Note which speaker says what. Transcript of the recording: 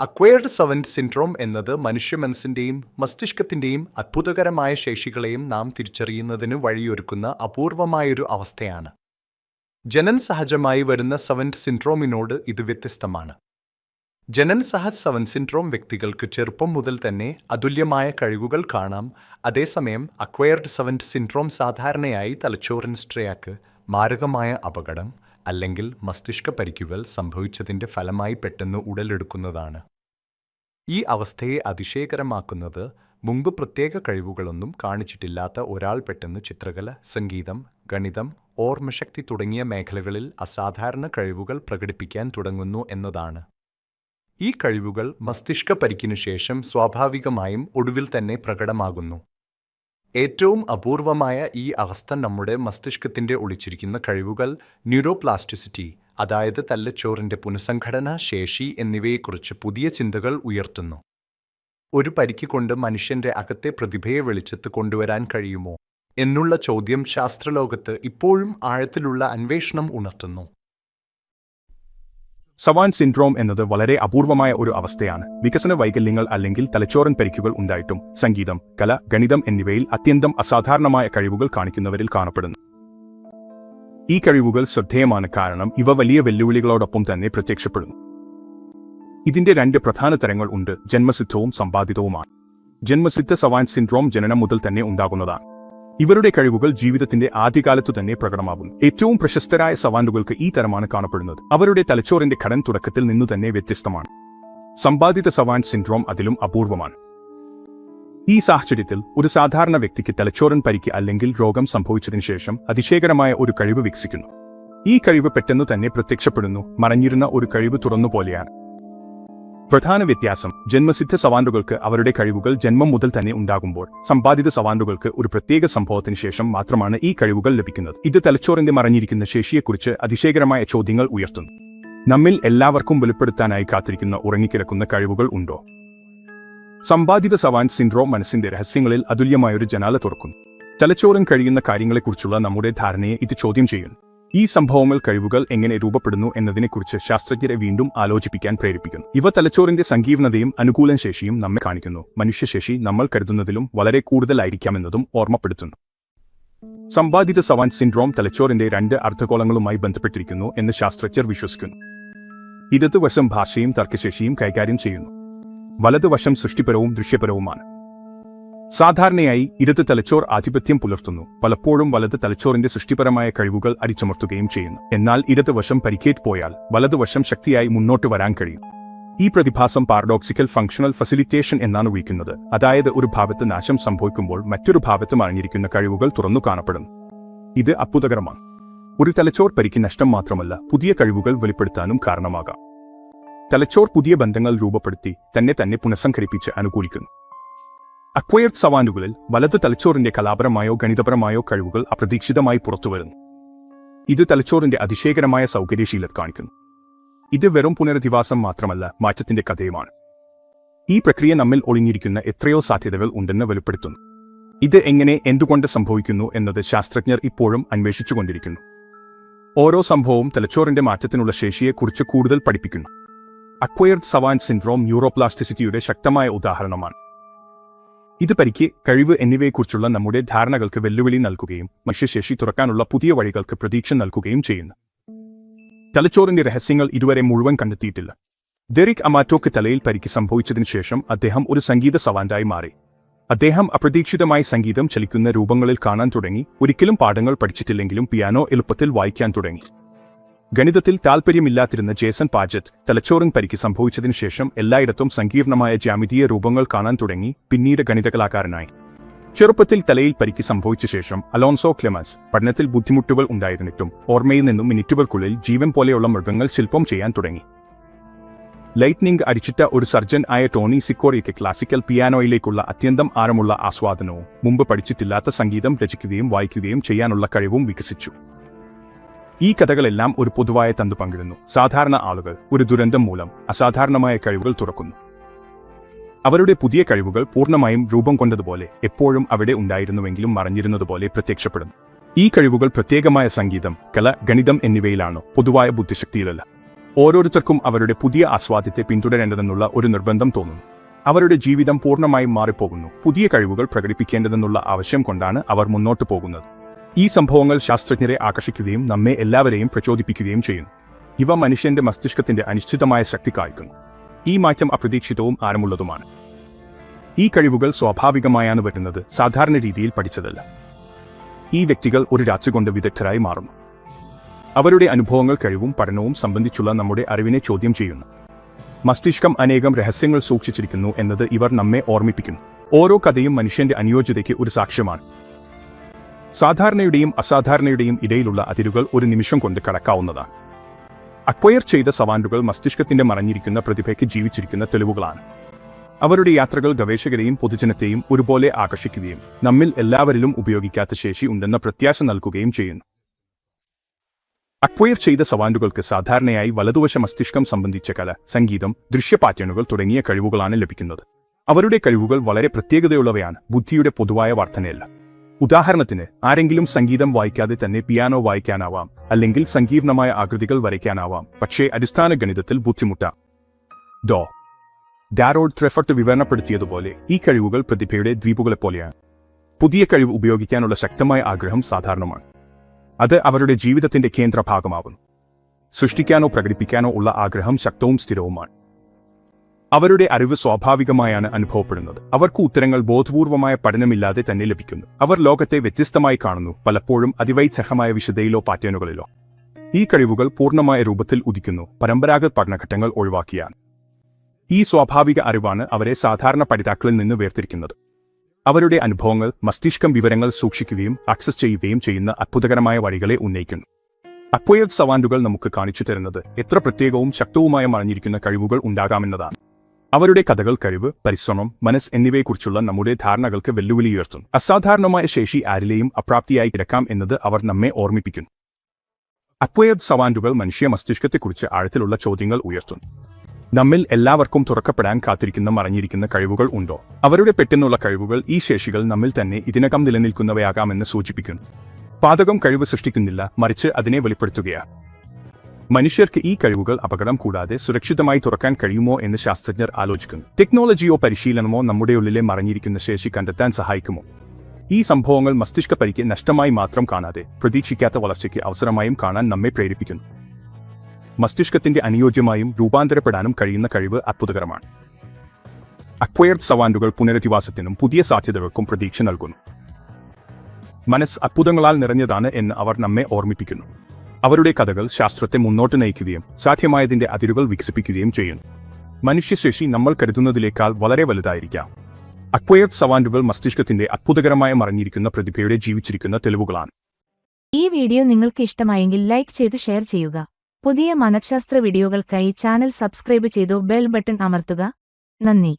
Speaker 1: Acquired seven syndrome എന്നത് മനുഷ്യ മനസ്സിന്റെയും മസ്തിഷ്കത്തിന്റെയും അത്ഭുതകരമായ ശേഷികളെയും നാം തിരിച്ചറിയുന്നതിന് വഴിയൊരുക്കുന്ന അപൂർവമായൊരു അവസ്ഥയാണ്. ജനൻ സഹജമായി വരുന്ന സെവൻ സിൻഡ്രോമിനോട് ഇത് വ്യത്യസ്തമാണ്. ജനൻ സഹജ് സെവൻ സിൻഡ്രോം വ്യക്തികൾക്ക് ചെറുപ്പം മുതൽ തന്നെ അതുല്യമായ കഴിവുകൾ കാണാം. അതേസമയം അക്വയർഡ് സെവൻ സിൻഡ്രോം സാധാരണയായി തലച്ചോറിൻ സ്ട്രയാക്ക് മാരകമായ അപകടം അല്ലെങ്കിൽ മസ്തിഷ്ക പരിക്കുകൾ സംഭവിച്ചതിന്റെ ഫലമായി പെട്ടെന്ന് ഉടലെടുക്കുന്നതാണ്. ഈ അവസ്ഥയെ അതിശയകരമാക്കുന്നത് മുമ്പ് പ്രത്യേക കഴിവുകളൊന്നും കാണിച്ചിട്ടില്ലാത്ത ഒരാൾ പെട്ടെന്ന് ചിത്രകല സംഗീതം ഗണിതം ഓർമ്മശക്തി തുടങ്ങിയ മേഖലകളിൽ അസാധാരണ കഴിവുകൾ പ്രകടിപ്പിക്കാൻ തുടങ്ങുന്നു എന്നതാണ്. ഈ കഴിവുകൾ മസ്തിഷ്ക പരിക്കിനു ശേഷം സ്വാഭാവികമായും ഒടുവിൽ തന്നെ പ്രകടമാകുന്നു. ഏറ്റവും അപൂർവമായ ഈ അവസ്ഥ നമ്മുടെ മസ്തിഷ്കത്തിന്റെ ഒളിച്ചിരിക്കുന്ന കഴിവുകൾ ന്യൂറോപ്ലാസ്റ്റിസിറ്റി അതായത് തലച്ചോറിന്റെ പുനഃസംഘടന ശേഷി എന്നിവയെക്കുറിച്ച് പുതിയ ചിന്തകൾ ഉയർത്തുന്നു. ഒരു പരിക്ക് കൊണ്ട് മനുഷ്യന്റെ അകത്തെ പ്രതിഭയെ വെളിച്ചത്ത് കൊണ്ടുവരാൻ കഴിയുമോ? എന്നുള്ള ചോദ്യം ശാസ്ത്രലോകത്ത് ഇപ്പോഴും ആഴത്തിലുള്ള അന്വേഷണം ഉണർത്തുന്നു.
Speaker 2: സവാൻ സിൻഡ്രോം എന്നത് വളരെ അപൂർവമായ ഒരു അവസ്ഥയാണ്. വികസന വൈകല്യങ്ങൾ അല്ലെങ്കിൽ തലച്ചോറൻ പരിക്കുകൾ ഉണ്ടായിട്ടും സംഗീതം കല ഗണിതം എന്നിവയിൽ അത്യന്തം അസാധാരണമായ കഴിവുകൾ കാണിക്കുന്നവരിൽ കാണപ്പെടുന്നു. ഈ കഴിവുകൾ ശ്രദ്ധേയമാണ് കാരണം ഇവ വലിയ വെല്ലുവിളികളോടൊപ്പം തന്നെ പ്രത്യക്ഷപ്പെടുന്നു. ഇതിന്റെ രണ്ട് പ്രധാന തരങ്ങൾ ഉണ്ട്. ജന്മസിദ്ധവും സമ്പാദിതവുമാണ്. ജന്മസിദ്ധ സവാൻ സിൻഡ്രോം ജനനം മുതൽ തന്നെ ഉണ്ടാകുന്നതാണ്. ഇവരുടെ കഴിവുകൾ ജീവിതത്തിന്റെ ആദ്യകാലത്തു തന്നെ പ്രകടമാകുന്നു. ഏറ്റവും പ്രശസ്തരായ സവാൻഡുകൾക്ക് ഈ തരമാണ് കാണപ്പെടുന്നത്. അവരുടെ തലച്ചോറിന്റെ ഘടൻ തുടക്കത്തിൽ നിന്നു തന്നെ വ്യത്യസ്തമാണ്. സമ്പാദിത സവാൻ സിൻഡ്രോം അതിലും അപൂർവമാണ്. ഈ സാഹചര്യത്തിൽ ഒരു സാധാരണ വ്യക്തിക്ക് തലച്ചോറൻ പരിക്ക് അല്ലെങ്കിൽ രോഗം സംഭവിച്ചതിനു ശേഷം അതിശയകരമായ ഒരു കഴിവ് വികസിക്കുന്നു. ഈ കഴിവ് പെട്ടെന്ന് തന്നെ പ്രത്യക്ഷപ്പെടുന്നു മറഞ്ഞിരുന്ന ഒരു കഴിവ് തുറന്നുപോലെയാണ് പ്രധാന വ്യത്യാസം ജന്മസിദ്ധ സവാൻഡുകൾക്ക് അവരുടെ കഴിവുകൾ ജന്മം മുതൽ തന്നെ ഉണ്ടാകുമ്പോൾ സമ്പാദിത സവാൻഡുകൾക്ക് ഒരു പ്രത്യേക സംഭവത്തിന് ശേഷം മാത്രമാണ് ഈ കഴിവുകൾ ലഭിക്കുന്നത്. ഇത് തലച്ചോറിന്റെ മറഞ്ഞിരിക്കുന്ന ശേഷിയെക്കുറിച്ച് അതിശയകരമായ ചോദ്യങ്ങൾ ഉയർത്തുന്നു. നമ്മിൽ എല്ലാവർക്കും വെളിപ്പെടുത്താനായി കാത്തിരിക്കുന്ന ഉറങ്ങിക്കിടക്കുന്ന കഴിവുകൾ ഉണ്ടോ? സമ്പാദിത സവാൻ സിൻഡ്രോം മനസ്സിന്റെ രഹസ്യങ്ങളിൽ അതുല്യമായ ഒരു ജനാല തുറക്കുന്നു. തലച്ചോറും കഴിയുന്ന കാര്യങ്ങളെക്കുറിച്ചുള്ള നമ്മുടെ ധാരണയെ ഇത് ചോദ്യം ചെയ്യുന്നു. ഈ സംഭവങ്ങൾ കഴിവുകൾ എങ്ങനെ രൂപപ്പെടുന്നു എന്നതിനെക്കുറിച്ച് ശാസ്ത്രജ്ഞരെ വീണ്ടും ആലോചിപ്പിക്കാൻ പ്രേരിപ്പിക്കുന്നു. ഇവ തലച്ചോറിന്റെ സങ്കീർണതയും അനുകൂല ശേഷിയും നമ്മെ കാണിക്കുന്നു. മനുഷ്യശേഷി നമ്മൾ കരുതുന്നതിലും വളരെ കൂടുതലായിരിക്കാമെന്നതും ഓർമ്മപ്പെടുത്തുന്നു. സമ്പാദിത സവാൻ സിൻഡ്രോം തലച്ചോറിന്റെ രണ്ട് അർദ്ധഗോളങ്ങളുമായി ബന്ധപ്പെട്ടിരിക്കുന്നു എന്ന് ശാസ്ത്രജ്ഞർ വിശ്വസിക്കുന്നു. ഇടതുവശം ഭാഷയും തർക്കശേഷിയും കൈകാര്യം ചെയ്യുന്നു. വലതുവശം സൃഷ്ടിപരവും ദൃശ്യപരവുമാണ്. സാധാരണയായി ഇടത് തലച്ചോർ ആധിപത്യം പുലർത്തുന്നു. പലപ്പോഴും വലത് തലച്ചോറിന്റെ സൃഷ്ടിപരമായ കഴിവുകൾ അടിച്ചമർത്തുകയും ചെയ്യുന്നു. എന്നാൽ ഇടതുവശം പരിക്കേറ്റ് പോയാൽ വലതുവശം ശക്തിയായി മുന്നോട്ട് വരാൻ കഴിയും. ഈ പ്രതിഭാസം പാരഡോക്സിക്കൽ ഫംഗ്ഷണൽ ഫെസിലിറ്റേഷൻ എന്നാണ് വിളിക്കുന്നത്. അതായത് ഒരു ഭാഗത്ത് നാശം സംഭവിക്കുമ്പോൾ മറ്റൊരു ഭാഗത്ത് മറിഞ്ഞിരിക്കുന്ന കഴിവുകൾ തുറന്നു കാണപ്പെടുന്നു. ഇത് അത്ഭുതകരമാണ്. ഒരു തലച്ചോർ പരിക്ക് നഷ്ടം മാത്രമല്ല പുതിയ കഴിവുകൾ വെളിപ്പെടുത്താനും കാരണമാകാം. തലച്ചോർ പുതിയ ബന്ധങ്ങൾ രൂപപ്പെടുത്തി തന്നെ തന്നെ പുനഃസംഘടിപ്പിച്ച് അനുകൂലിക്കുന്നു. അക്വയർഡ് സവാനുകളിൽ വലത് തലച്ചോറിന്റെ കലാപരമായോ ഗണിതപരമായോ കഴിവുകൾ അപ്രതീക്ഷിതമായി പുറത്തുവരുന്നു. ഇത് തലച്ചോറിന്റെ അതിശയകരമായ സൗകര്യശീലത കാണിക്കുന്നു. ഇത് വെറും പുനരധിവാസം മാത്രമല്ല മാറ്റത്തിന്റെ കഥയുമാണ്. ഈ പ്രക്രിയ നമ്മിൽ ഒളിഞ്ഞിരിക്കുന്ന എത്രയോ സാധ്യതകൾ ഉണ്ടെന്ന് വെളിപ്പെടുത്തുന്നു. ഇത് എങ്ങനെ എന്തുകൊണ്ട് സംഭവിക്കുന്നു എന്നത് ശാസ്ത്രജ്ഞർ ഇപ്പോഴും അന്വേഷിച്ചുകൊണ്ടിരിക്കുന്നു. ഓരോ സംഭവവും തലച്ചോറിന്റെ മാറ്റത്തിനുള്ള ശേഷിയെക്കുറിച്ച് കൂടുതൽ പഠിപ്പിക്കുന്നു. അക്വയർഡ് സവാൻ സിൻഡ്രോം ന്യൂറോപ്ലാസ്റ്റിസിറ്റിയുടെ ശക്തമായ ഉദാഹരണമാണ്. ഇത് പരിക്ക് കഴിവ് എന്നിവയെക്കുറിച്ചുള്ള നമ്മുടെ ധാരണകൾക്ക് വെല്ലുവിളി നൽകുകയും മനുഷ്യശേഷി തുറക്കാനുള്ള പുതിയ വഴികൾക്ക് പ്രതീക്ഷ നൽകുകയും ചെയ്യുന്നു. തലച്ചോറിന്റെ രഹസ്യങ്ങൾ ഇതുവരെ മുഴുവൻ കണ്ടെത്തിയിട്ടില്ല. ഡെറിക് അമാറ്റോക്ക് തലയിൽ പരിക്ക് സംഭവിച്ചതിനു ശേഷം അദ്ദേഹം ഒരു സംഗീത സവാൻഡായി മാറി. അദ്ദേഹം അപ്രതീക്ഷിതമായി സംഗീതം ചലിക്കുന്ന രൂപങ്ങളിൽ കാണാൻ തുടങ്ങി. ഒരിക്കലും പാഠങ്ങൾ പഠിച്ചിട്ടില്ലെങ്കിലും പിയാനോ എളുപ്പത്തിൽ വായിക്കാൻ തുടങ്ങി. ഗണിതത്തിൽ താൽപ്പര്യമില്ലാതിരുന്ന ജേസൺ പാജറ്റ് തലച്ചോറിൻ പരിക്ക് സംഭവിച്ചതിനു ശേഷം എല്ലായിടത്തും സങ്കീർണമായ ജാമിതീയ രൂപങ്ങൾ കാണാൻ തുടങ്ങി പിന്നീട് ഗണിതകലാകാരനായി. ചെറുപ്പത്തിൽ തലയിൽ പരിക്ക് സംഭവിച്ച ശേഷം അലോൺസോ ക്ലെമസ് പഠനത്തിൽ ബുദ്ധിമുട്ടുകൾ ഉണ്ടായിരുന്നിട്ടും ഓർമ്മയിൽ നിന്നും മിനിറ്റുകൾക്കുള്ളിൽ ജീവൻ പോലെയുള്ള മൃഗങ്ങൾ ശില്പം ചെയ്യാൻ തുടങ്ങി. ലൈറ്റ്നിംഗ് അടിച്ചിട്ട ഒരു സർജൻ ആയ ടോണി സിക്കോറിയയ്ക്ക് ക്ലാസിക്കൽ പിയാനോയിലേക്കുള്ള അത്യന്തം ആഴമുള്ള ആസ്വാദനവും മുമ്പ് പഠിച്ചിട്ടില്ലാത്ത സംഗീതം രചിക്കുകയും വായിക്കുകയും ചെയ്യാനുള്ള കഴിവും വികസിച്ചു. ഈ കഥകളെല്ലാം ഒരു പൊതുവായ തന്തു പങ്കിടുന്നു. സാധാരണ ആളുകൾ ഒരു ദുരന്തം മൂലം അസാധാരണമായ കഴിവുകൾ തുറക്കുന്നു. അവരുടെ പുതിയ കഴിവുകൾ പൂർണമായും രൂപം കൊണ്ടതുപോലെ എപ്പോഴും അവിടെ ഉണ്ടായിരുന്നുവെങ്കിലും മറഞ്ഞിരുന്നതുപോലെ പ്രത്യക്ഷപ്പെടുന്നു. ഈ കഴിവുകൾ പ്രത്യേകമായ സംഗീതം കല ഗണിതം എന്നിവയിലാണോ പൊതുവായ ബുദ്ധിശക്തിയിലല്ല. ഓരോരുത്തർക്കും അവരുടെ പുതിയ ആസ്വാദ്യത്തെ പിന്തുടരേണ്ടതെന്നുള്ള ഒരു നിർബന്ധം തോന്നുന്നു. അവരുടെ ജീവിതം പൂർണമായും മാറിപ്പോകുന്നു. പുതിയ കഴിവുകൾ പ്രകടിപ്പിക്കേണ്ടതെന്നുള്ള ആവശ്യം കൊണ്ടാണ് അവർ മുന്നോട്ട് പോകുന്നത്. ഈ സംഭവങ്ങൾ ശാസ്ത്രജ്ഞരെ ആകർഷിക്കുകയും നമ്മെ എല്ലാവരെയും പ്രചോദിപ്പിക്കുകയും ചെയ്യുന്നു. ഇവ മനുഷ്യന്റെ മസ്തിഷ്കത്തിന്റെ അനിശ്ചിതമായ ശക്തി കായ്ക്കുന്നു. ഈ മാറ്റം അപ്രതീക്ഷിതവും ആരമുള്ളതുമാണ് ഈ കഴിവുകൾ സ്വാഭാവികമായാണ് വരുന്നത് സാധാരണ രീതിയിൽ പഠിച്ചതല്ല. ഈ വ്യക്തികൾ ഒരു രാത്രി കൊണ്ട് വിദഗ്ധരായി മാറുന്നു. അവരുടെ അനുഭവങ്ങൾ കഴിവും പഠനവും സംബന്ധിച്ചുള്ള നമ്മുടെ അറിവിനെ ചോദ്യം ചെയ്യുന്നു. മസ്തിഷ്കം അനേകം രഹസ്യങ്ങൾ സൂക്ഷിച്ചിരിക്കുന്നു എന്നത് ഇവർ നമ്മെ ഓർമ്മിപ്പിക്കുന്നു. ഓരോ കഥയും മനുഷ്യന്റെ അനുയോജ്യതയ്ക്ക് ഒരു സാക്ഷ്യമാണ്. സാധാരണയുടെയും അസാധാരണയുടെയും ഇടയിലുള്ള അതിരുകൾ ഒരു നിമിഷം കൊണ്ട് കടക്കാവുന്നതാണ്. അക്വയർ ചെയ്ത സവാൻഡുകൾ മസ്തിഷ്കത്തിന്റെ മറഞ്ഞിരിക്കുന്ന പ്രതിഭയ്ക്ക് ജീവിച്ചിരിക്കുന്ന തെളിവുകളാണ്. അവരുടെ യാത്രകൾ ഗവേഷകരെയും പൊതുജനത്തെയും ഒരുപോലെ ആകർഷിക്കുകയും നമ്മിൽ എല്ലാവരിലും ഉപയോഗിക്കാത്ത ശേഷി ഉണ്ടെന്ന പ്രത്യാശ നൽകുകയും ചെയ്യുന്നു. അക്വയർ ചെയ്ത സവാൻഡുകൾക്ക് സാധാരണയായി വലതുവശ മസ്തിഷ്കം സംബന്ധിച്ച കല സംഗീതം ദൃശ്യ പാറ്റേണുകൾ തുടങ്ങിയ കഴിവുകളാണ് ലഭിക്കുന്നത്. അവരുടെ കഴിവുകൾ വളരെ പ്രത്യേകതയുള്ളവയാണ് ബുദ്ധിയുടെ പൊതുവായ വർധനയല്ല ഉദാഹരണത്തിന് ആരെങ്കിലും സംഗീതം വായിക്കാതെ തന്നെ പിയാനോ വായിക്കാനാവാം അല്ലെങ്കിൽ സങ്കീർണമായ ആകൃതികൾ വരയ്ക്കാനാവാം പക്ഷേ അടിസ്ഥാന ഗണിതത്തിൽ ബുദ്ധിമുട്ടാം. ഡോ. ഡാരോഡ് ത്രെഫർട്ട് വിവരണപ്പെടുത്തിയതുപോലെ ഈ കഴിവുകൾ പ്രതിഭയുടെ ദ്വീപുകളെപ്പോലെയാണ് പുതിയ കഴിവ് ഉപയോഗിക്കാനുള്ള ശക്തമായ ആഗ്രഹം സാധാരണമാണ്. അത് അവരുടെ ജീവിതത്തിന്റെ കേന്ദ്രഭാഗമാകുന്നു സൃഷ്ടിക്കാനോ പ്രകടിപ്പിക്കാനോ ഉള്ള ആഗ്രഹം ശക്തവും സ്ഥിരവുമാണ്. അവരുടെ അറിവ് സ്വാഭാവികമായാണ് അനുഭവപ്പെടുന്നത്. അവർക്ക് ഉത്തരങ്ങൾ ബോധപൂർവമായ പഠനമില്ലാതെ തന്നെ ലഭിക്കുന്നു. അവർ ലോകത്തെ വ്യത്യസ്തമായി കാണുന്നു. പലപ്പോഴും അതിവൈസഹമായ വിശദയിലോ പാറ്റേണുകളിലോ. ഈ കഴിവുകൾ പൂർണമായ രൂപത്തിൽ ഉദിക്കുന്നു. പരമ്പരാഗത പഠനഘട്ടങ്ങൾ ഒഴിവാക്കിയാണ്. ഈ സ്വാഭാവിക അറിവാണ് അവരെ സാധാരണ പഠിതാക്കളിൽ നിന്ന് വേർതിരിക്കുന്നത്. അവരുടെ അനുഭവങ്ങൾ മസ്തിഷ്കം വിവരങ്ങൾ സൂക്ഷിക്കുകയും ആക്സസ് ചെയ്യുകയും ചെയ്യുന്ന അത്ഭുതകരമായ വഴികളെ ഉന്നയിക്കുന്നു. അപ്പോയത് സവാൻഡുകൾ നമുക്ക് കാണിച്ചു തരുന്നത് എത്ര പ്രത്യേകവും ശക്തവുമായ മറിഞ്ഞിരിക്കുന്ന കഴിവുകൾ ഉണ്ടാകാമെന്നതാണ്. അവരുടെ കഥകൾ കഴിവ് പരിശ്രമം മനസ്സ് എന്നിവയെക്കുറിച്ചുള്ള നമ്മുടെ ധാരണകൾക്ക് വെല്ലുവിളി ഉയർത്തും അസാധാരണമായ ശേഷി ആരിലെയും അപ്രാപ്തിയായി കിടക്കാം എന്നത് അവർ നമ്മെ ഓർമ്മിപ്പിക്കുന്നു. അക്വയർഡ് സവാൻഡുകൾ മനുഷ്യ മസ്തിഷ്കത്തെക്കുറിച്ച് ആഴത്തിലുള്ള ചോദ്യങ്ങൾ ഉയർത്തുന്നു. നമ്മിൽ എല്ലാവർക്കും തുറക്കപ്പെടാൻ കാത്തിരിക്കുന്ന മറഞ്ഞിരിക്കുന്ന കഴിവുകൾ ഉണ്ടോ? അവരുടെ പെട്ടെന്നുള്ള കഴിവുകൾ ഈ ശേഷികൾ നമ്മിൽ തന്നെ ഇതിനകം നിലനിൽക്കുന്നവയാകാമെന്ന് സൂചിപ്പിക്കുന്നു. പാതകം കഴിവ് സൃഷ്ടിക്കുന്നില്ല മറിച്ച് അതിനെ വെളിപ്പെടുത്തുകയാണ്. മനുഷ്യർക്ക് ഈ കഴിവുകൾ അപകടം കൂടാതെ സുരക്ഷിതമായി തുറക്കാൻ കഴിയുമോ എന്ന് ശാസ്ത്രജ്ഞർ ആലോചിക്കുന്നു. ടെക്നോളജിയോ പരിശീലനമോ നമ്മുടെ ഉള്ളിലെ മറിഞ്ഞിരിക്കുന്ന ശേഷി കണ്ടെത്താൻ സഹായിക്കുമോ? ഈ സംഭവങ്ങൾ മസ്തിഷ്ക പരിക്ക് നഷ്ടമായി മാത്രം കാണാതെ പ്രതീക്ഷിക്കാത്ത വളർച്ചയ്ക്ക് അവസരമായും കാണാൻ നമ്മെ പ്രേരിപ്പിക്കുന്നു. മസ്തിഷ്കത്തിന്റെ അനുയോജ്യമായും രൂപാന്തരപ്പെടാനും കഴിയുന്ന കഴിവ് അത്ഭുതകരമാണ്. അക്വയർഡ് സവാൻഡുകൾ പുനരധിവാസത്തിനും പുതിയ സാധ്യതകൾക്കും പ്രതീക്ഷ നൽകുന്നു. മനസ്സ് അത്ഭുതങ്ങളാൽ നിറഞ്ഞതാണ് എന്ന് അവർ നമ്മെ ഓർമ്മിപ്പിക്കുന്നു. അവരുടെ കഥകൾ ശാസ്ത്രത്തെ മുന്നോട്ട് നയിക്കുകയും സാധ്യമായതിന്റെ അതിരുകൾ വികസിപ്പിക്കുകയും ചെയ്യുന്നു. മനുഷ്യശേഷി നമ്മൾ കരുതുന്നതിലേക്കാൾ വളരെ വലുതായിരിക്കാം. അക്വയർഡ് സവാൻഡുകൾ മസ്തിഷ്കത്തിന്റെ അത്ഭുതകരമായ മറിഞ്ഞിരിക്കുന്ന പ്രതിഭയുടെ ജീവിച്ചിരിക്കുന്ന തെളിവുകളാണ്.
Speaker 3: ഈ വീഡിയോ നിങ്ങൾക്ക് ഇഷ്ടമായെങ്കിൽ ലൈക്ക് ചെയ്ത് ഷെയർ ചെയ്യുക. പുതിയ മനഃശാസ്ത്ര വീഡിയോകൾക്കായി ചാനൽ സബ്സ്ക്രൈബ് ചെയ്തു ബെൽ ബട്ടൺ അമർത്തുക. നന്ദി.